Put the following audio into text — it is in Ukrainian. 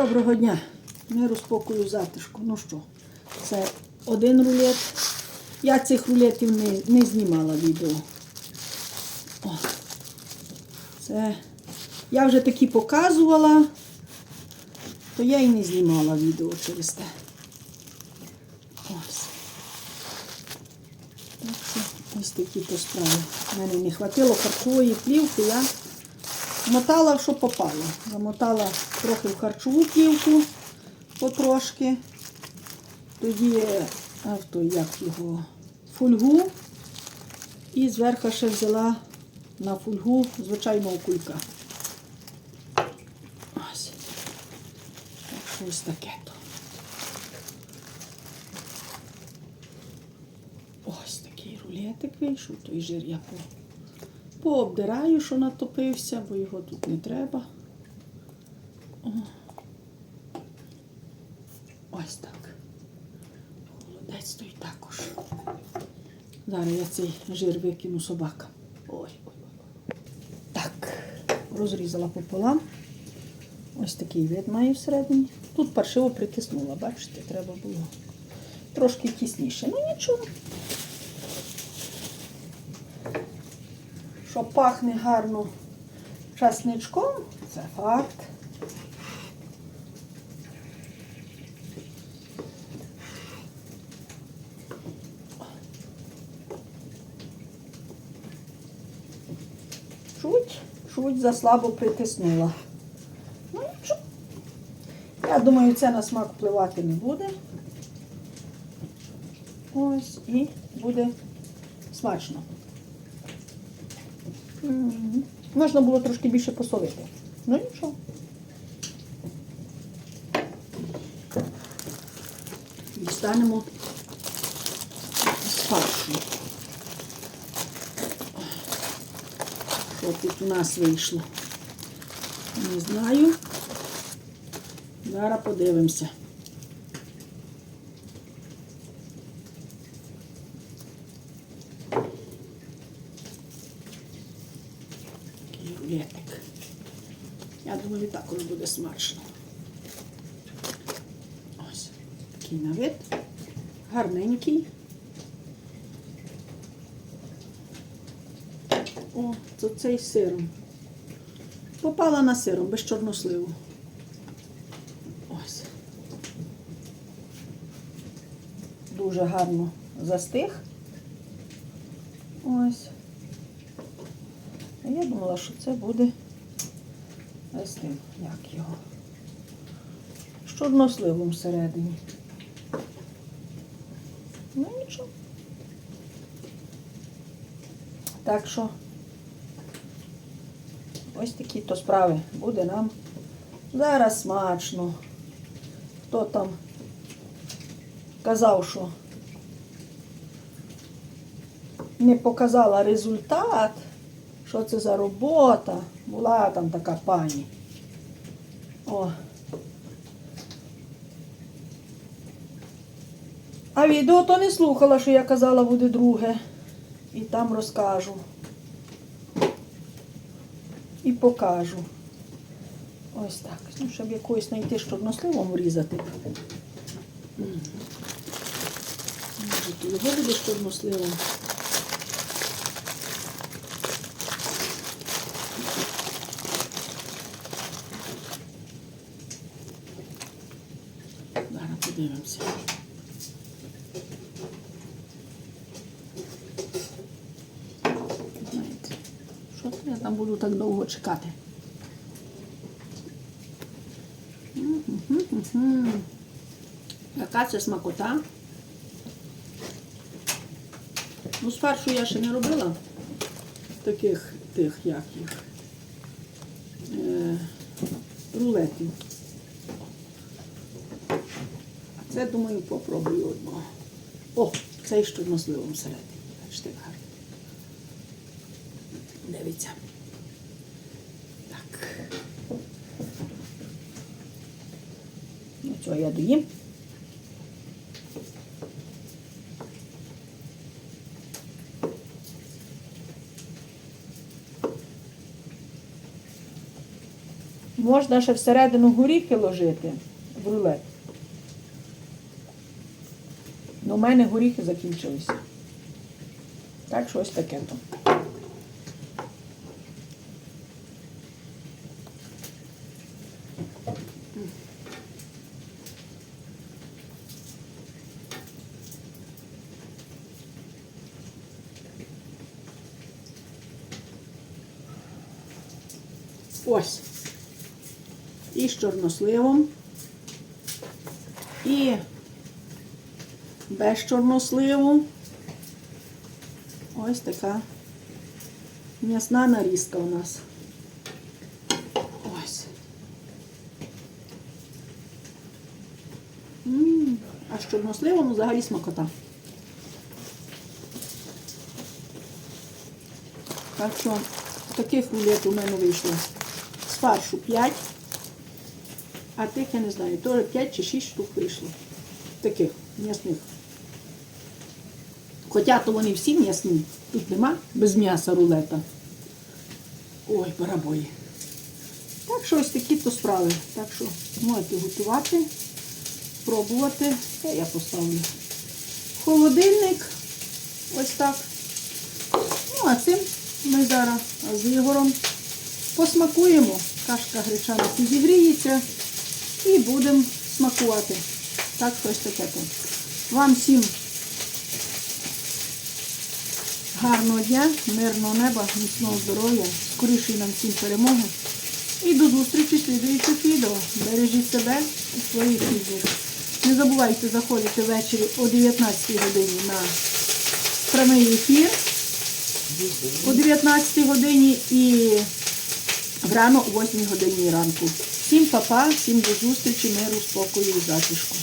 Доброго дня. Миру спокою затишку. Ну що, це один рулет. Я цих рулетів не, не знімала відео. О, це я вже такі показувала, то я і не знімала відео через те. Ось. Так що ось такі то справи. У мене не хватило харчової плівки, я мотала, що попало. Замотала трохи в харчову плівку, потрошки. Тоді авто, як його, фольгу. І зверху ще взяла на фольгу звичайного кулька. Ось. Так ось таке. Ось такий рулетик вийшов, той жир я пообдираю, що натопився, бо його тут не треба. Ось так. Холодець той також. Зараз я цей жир викину собакам. Ой, ой. ой. Так, розрізала пополам. Ось такий вид має всередині. Тут паршиво притиснула, бачите, треба було трошки тісніше. Ну нічого. Що пахне гарно часничком, це факт. Чуть, чуть заслабо притиснула. Ну. Я думаю, це на смак впливати не буде. Ось і буде смачно. М. Можна було трошки більше посолити. Ну нічого. Дістанемо з фаршу. Що тут у нас вийшло? Не знаю. Зараз подивимося. Такий. Я думаю, також буде смачно. Ось такий на вид. Гарненький. О, то цей сиром. Попала на сиром без чорносливу. Ось. Дуже гарно застиг. Ось. Я думала, що це буде з тим, як його. З чорносливом всередині. Ну нічого. Так що ось такі то справи буде нам зараз смачно. Хто там казав, що не показала результат, що це за робота. Була там така пані. О. А відео то не слухала, що я казала, буде друге. І там розкажу. І покажу. Ось так. Ну, щоб якоюсь знайти чорносливом врізати. Може, то його буде з чорносливом. Зараз подивимося. Знаєте, що я там буду так довго чекати? Яка це смакота? Ну, спершу я ще не робила таких тих, як їх, е, рулетів. А це, думаю, попробую одного. О, цей з чорносливом всередині. Бачите, гарно. Дивіться. Так. Ну, цього я доїм. Можна ще всередину горіхи ложити в рулет. Ну, у мене горіхи закінчилися. Так що ось таке то. Ось. І з чорносливом. І без чорносливу. Ось така м'ясна нарізка у нас. Ось. М, А з чорносливом взагалі смакота. Так що таких рулет у мене вийшло з фаршу 5, а тих я не знаю, теж 5 чи 6 штук вийшло. Таких м'ясних. Хоча то вони всі м'ясні. Тут нема без м'яса рулета. Ой, барабої. Так що ось такі то справи. Так що можете готувати, пробувати. Це я поставлю. Холодильник. Ось так. Ну, а цим ми зараз з Ігорем посмакуємо. Кашка гречана підігріється і будемо смакувати. Так, щось таке. Вам всім гарного дня, мирного неба, міцного здоров'я, скорішої нам всім перемоги. І до зустрічі слідуючих відео. Бережіть себе і своїх рідних. Не забувайте заходити ввечері о 19 годині на прямий ефір о 19 годині і рано о 8 годині ранку. Всім па-па, всім до зустрічі, миру, спокою і затишку.